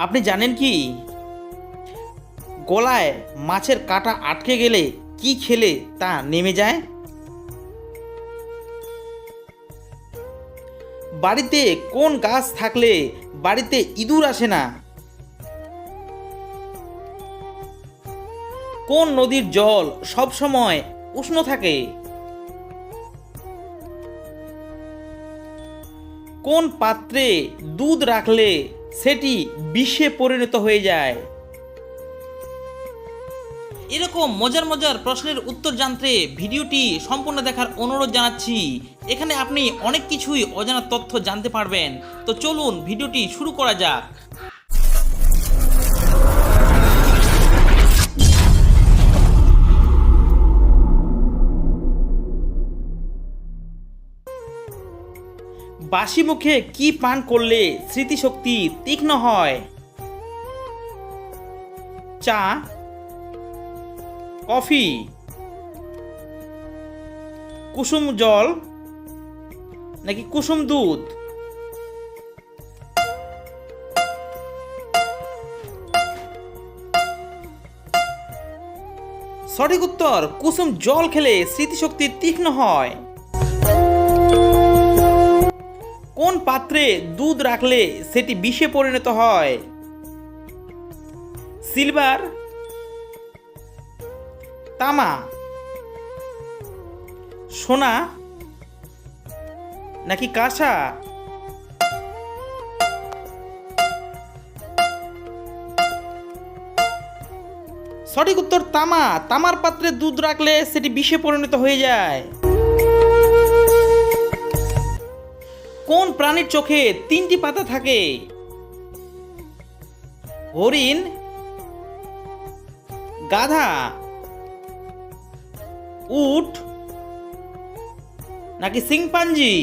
আপনি জানেন কি? গলায় মাছের কাঁটা আটকে গেলে কি খেলে তা নেমে যায়? বাড়িতে কোন গাছ থাকলে বাড়িতে ইঁদুর আসে না? কোন নদীর জল সব সময় উষ্ণ থাকে? কোন পাত্রে দুধ রাখলে সেটি বিষে পরিণত হয়ে যায়। এরকম মজার মজার প্রশ্নের উত্তর জানতে ভিডিওটি সম্পূর্ণ দেখার অনুরোধ জানাচ্ছি। এখানে আপনি অনেক কিছুই অজানা তথ্য জানতে পারবেন। তো চলুন ভিডিওটি শুরু করা যাক। বাসি মুখে কি পান করলে স্মৃতিশক্তি তীক্ষ্ণ হয়? চা, কফি, কুসুম জল নাকি কুসুম দুধ? সঠিক উত্তর, কুসুম জল খেলে স্মৃতিশক্তি তীক্ষ্ণ হয়। কোন পাত্রে দুধ রাখলে সেটি বিষে পরিণত হয়? সিলভার, তামা, সোনা নাকি কাঁসা? সঠিক উত্তর তামা। তামার পাত্রে দুধ রাখলে সেটি বিষে পরিণত হয়ে যায়। কোন প্রাণীর চোখে তিনটি পাতা থাকে? হরিণ, গাধা, উট নাকি সিংপাঞ্জি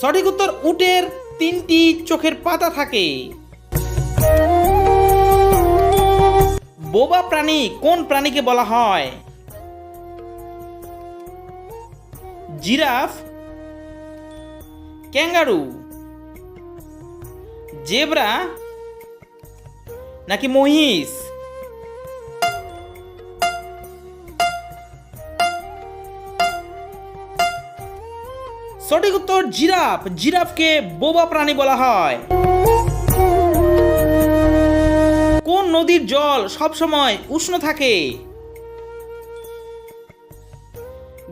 সঠিক উত্তর, উটের তিনটি চোখের পাতা থাকে। বোবা প্রাণী কোন প্রাণীকে বলা হয়? জিরাফ, ক্যাঙ্গারু, জেব্রা নাকি মহিষ? সঠিক উত্তর জিরাফ। জিরাফকে বোবা প্রাণী বলা হয়। কোন নদীর জল সবসময় উষ্ণ থাকে?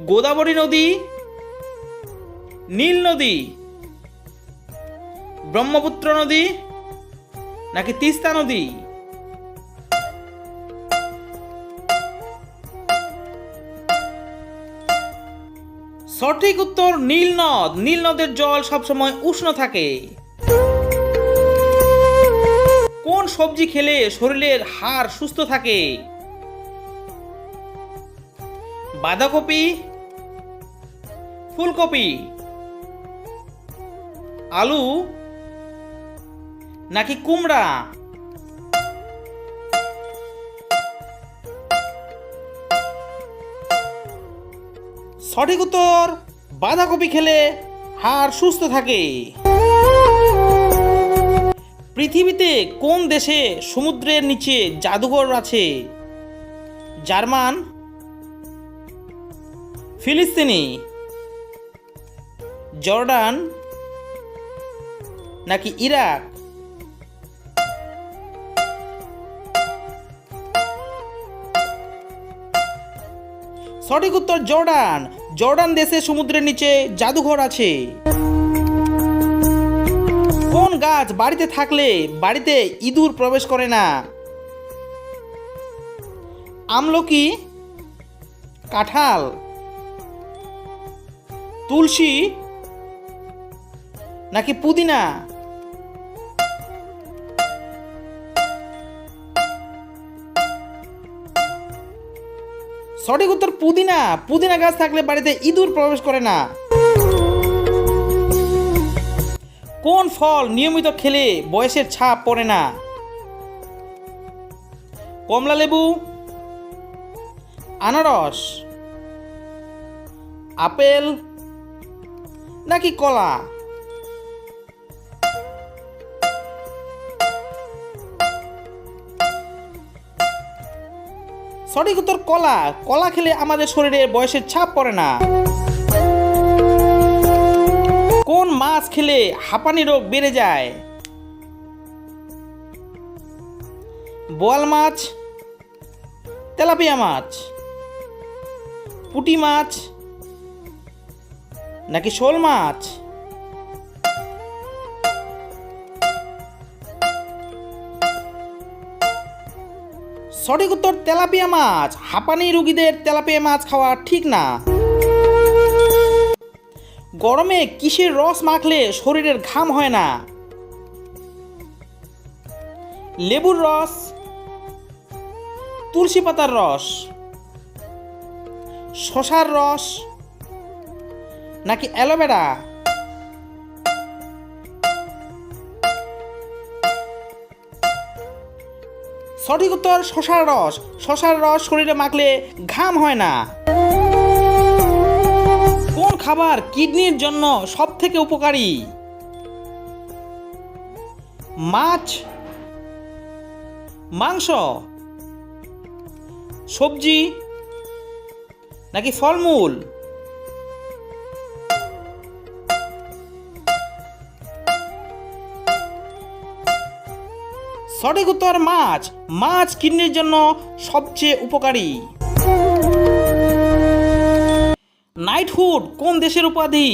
গোদাবরী নদী, নীল নদী, ব্রহ্মপুত্র নদী নাকি তিস্তা নদী? সঠিক উত্তর নীল নদ। নীল নদের জল সবসময় উষ্ণ থাকে। কোন সবজি খেলে শরীরের হাড় সুস্থ থাকে? বাঁধাকপি, ফুলকপি, আলু, নাকি কুমড়া? সঠিক উত্তর, বাঁধাকপি খেলে হাড় সুস্থ থাকে। পৃথিবীতে কোন দেশে সমুদ্রের নিচে জাদুঘর আছে? জার্মান, ফিলিস্তিনি, জর্ডান নাকি ইরাক? সঠিক উত্তর জর্ডান। জর্ডান দেশে সমুদ্রের নিচে জাদুঘর আছে। গাছ বাড়িতে থাকলে বাড়িতে ইঁদুর প্রবেশ করে না। আমলকি, কাঁঠাল, তুলসী নাকি পুদিনা? সঠিক উত্তর পুদিনা। পুদিনা গাছ থাকলে বাড়িতে ইঁদুর প্রবেশ করে না। কোন ফল নিয়মিত খেলে বয়সের ছাপ পড়ে না? কমলা লেবু, আনারস, আপেল নাকি কলা? সঠিক উত্তর কলা। কলা খেলে আমাদের শরীরে বয়সের ছাপ পড়ে না। মাছ খেলে হাঁপানি রোগ বেড়ে যায়। বোয়াল মাছ, তেলাপিয়া মাছ, পুঁটি মাছ, নাকি শোল মাছ? সঠিক উত্তর তেলাপিয়া মাছ। হাঁপানি রুগীদের তেলাপিয়া মাছ খাওয়া ঠিক না। গরমে কিসের রস মাখলে শরীরের ঘাম হয় না? লেবুর রস, তুলসী পাতার রস, শশার রস, নাকি অ্যালোভেরা? সঠিক উত্তর শশার রস। শশার রস শরীরে মাখলে ঘাম হয় না। খাবার কিডনির জন্য সব থেকে উপকারী? মাছ, মাংস, সবজি, নাকি ফলমূল? সঠিক উত্তর মাছ। মাছ কিডনির জন্য সবচেয়ে উপকারী। নাইটহুড কোন দেশের উপাধি?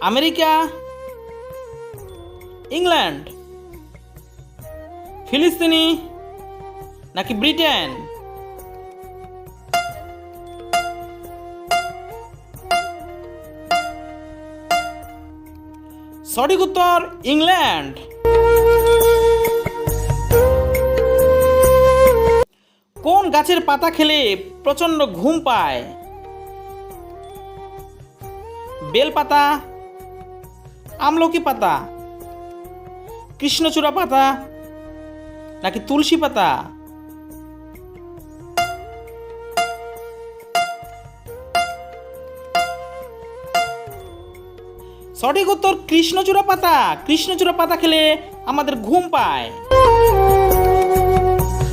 আমেরিকা ইংল্যান্ড ফিলিস্তিনি নাকি ব্রিটেন? সঠিক উত্তর ইংল্যান্ড। কোন গাছের পাতা খেলে প্রচণ্ড ঘুম পায়? বেল পাতা, আমলকি পাতা, কৃষ্ণচূড়া পাতা, নাকি তুলসী পাতা? সঠিক উত্তর কৃষ্ণচূড়া পাতা। কৃষ্ণচূড়া পাতা খেলে আমাদের ঘুম পায়।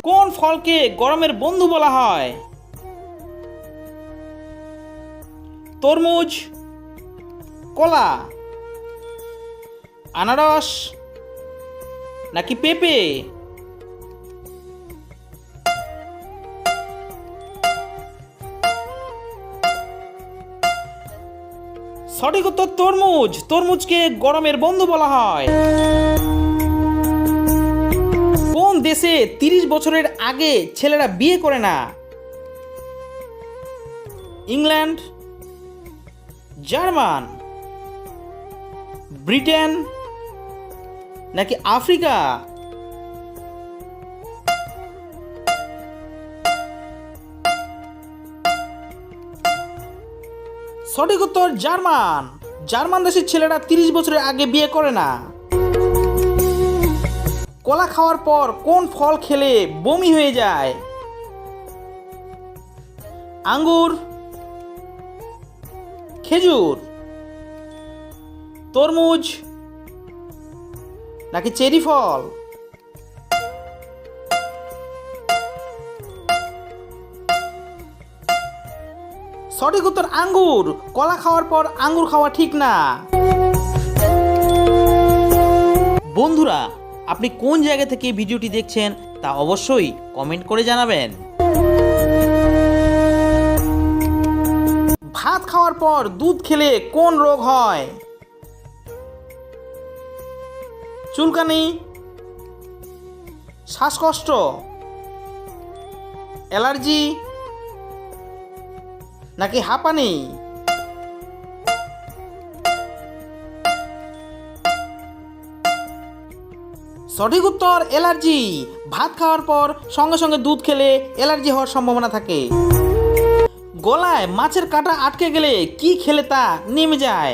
কোন ফলকে গরমের বন্ধু বলা হয়? তরমুজ, কলা, আনারস নাকি পেঁপে? সঠিক উত্তর তরমুজ। তরমুজকে গরমের বন্ধু বলা হয়। দেশে তিরিশ বছরের আগে ছেলেরা বিয়ে করে না। ইংল্যান্ড, জার্মান, ব্রিটেন নাকি আফ্রিকা? সঠিক উত্তর জার্মান। জার্মান দেশের ছেলেরা তিরিশ বছরের আগে বিয়ে করে না। কলা খাওয়ার পর কোন ফল খেলে বমি হয়ে যায়? আঙ্গুর, খেজুর, তরমুজ নাকি চেরি ফল? সঠিক উত্তর আঙ্গুর। কলা খাওয়ার পর আঙ্গুর খাওয়া ঠিক না। বন্ধুরা আপনি কোন জায়গা থেকে ভিডিওটি দেখছেন তা অবশ্যই কমেন্ট করে জানাবেন। ভাত খাওয়ার পর দুধ খেলে কোন রোগ হয়? চুলকানি, শ্বাসকষ্ট, অ্যালার্জি, নাকি হাঁপানি? সঠিক উত্তর অ্যালার্জি ভাত খাওয়ার পর সঙ্গে সঙ্গে দুধ খেলে অ্যালার্জি হওয়ার সম্ভাবনা থাকে। গলায় মাছের কাঁটা আটকে গেলে কি খেলে তা নেমে যায়।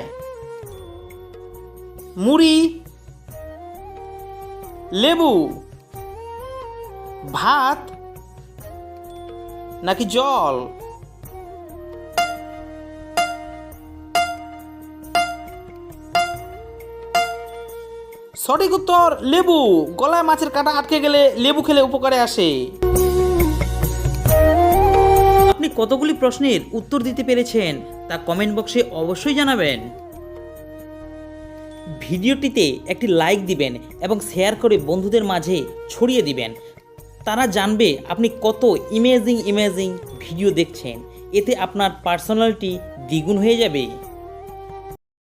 মুড়ি, লেবু, ভাত, নাকি জল? সঠিক উত্তর, লেবু। গলায় মাছের কাঁটা আটকে গেলে লেবু খেলে উপকারে আসে। আপনি কতগুলি প্রশ্নের উত্তর দিতে পেরেছেন তা কমেন্ট বক্সে অবশ্যই জানাবেন। ভিডিওটিতে একটি লাইক দিবেন এবং শেয়ার করে বন্ধুদের মাঝে ছড়িয়ে দিবেন। তারা জানবে আপনি কত ইমেজিং ইমেজিং ভিডিও দেখছেন। এতে আপনার পার্সোনালিটি দ্বিগুণ হয়ে যাবে।